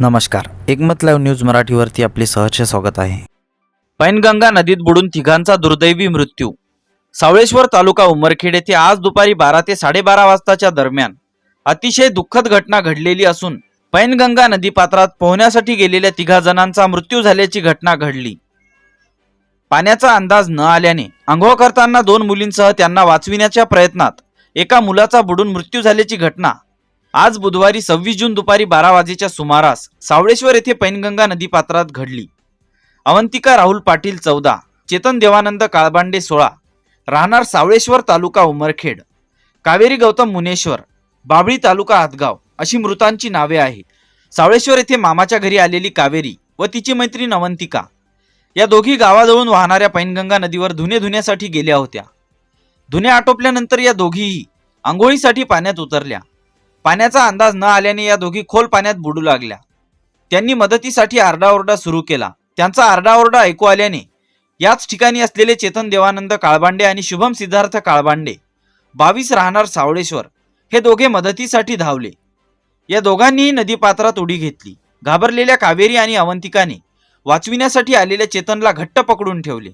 नमस्कार. एकमत live news मराठीवरती आपले सहर्ष स्वागत आहे. पैनगंगा नदीत बुडून तिघांचा दुर्दैवी मृत्यू. सावळेश्वर तालुका उमरखेड येथे आज दुपारी बारा ते साडेबारा वाजताच्या दरम्यान अतिशय दुःखद घटना घडलेली असून पैनगंगा नदीपात्रात पोहण्यासाठी गेलेल्या तिघा जणांचा मृत्यू झाल्याची घटना घडली. पाण्याचा अंदाज न आल्याने आंघोळ करताना दोन मुलींसह त्यांना वाचविण्याच्या प्रयत्नात एका मुलाचा बुडून मृत्यू झाल्याची घटना आज बुधवारी सव्वीस जून दुपारी बारा वाजेच्या सुमारास सावळेश्वर येथे पैनगंगा नदीपात्रात घडली. अवंतिका राहुल पाटील चौदा चेतन देवानंद काळबांडे सोळा राहणार सावळेश्वर तालुका उमरखेड कावेरी गौतम मुनेश्वर बाबळी तालुका हातगाव अशी मृतांची नावे आहेत. सावळेश्वर येथे मामाच्या घरी आलेली कावेरी व तिची मैत्रीण अवंतिका या दोघी गावाजवळून वाहणाऱ्या पैनगंगा नदीवर धुणे धुण्यासाठी गेल्या होत्या. धुणे आटोपल्यानंतर या दोघीही आंघोळीसाठी पाण्यात उतरल्या. पाण्याचा अंदाज न आल्याने या दोघी खोल पाण्यात बुडू लागल्या. त्यांनी मदतीसाठी आरडाओरडा सुरू केला. त्यांचा आरडाओरडा ऐकू आल्याने याच ठिकाणी असलेले चेतन देवानंद काळबांडे आणि शुभम सिद्धार्थ काळबांडे बावीस राहणार सावळेश्वर हे दोघे मदतीसाठी धावले. या दोघांनीही नदीपात्रात उडी घेतली. घाबरलेल्या कावेरी आणि अवंतिकाने वाचविण्यासाठी आलेल्या चेतनला घट्ट पकडून ठेवले.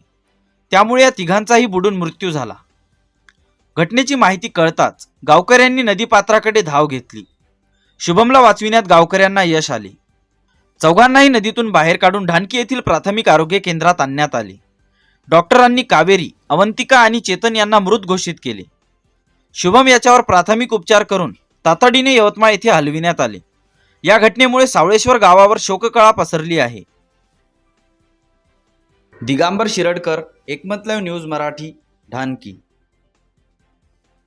त्यामुळे या तिघांचाही बुडून मृत्यू झाला. घटनेची माहिती कळताच गावकऱ्यांनी नदीपात्राकडे धाव घेतली. शुभमला वाचविण्यात गावकऱ्यांना यश आले. चौघांनाही नदीतून बाहेर काढून ढानकी येथील प्राथमिक आरोग्य केंद्रात आणण्यात आले. डॉक्टरांनी कावेरी अवंतिका आणि चेतन यांना मृत घोषित केले. शुभम याच्यावर प्राथमिक उपचार करून तातडीने यवतमाळ येथे हलविण्यात आले. या घटनेमुळे सावळेश्वर गावावर शोककळा पसरली आहे. Digambar Shiradkar Ekmat live news Marathi ढानकी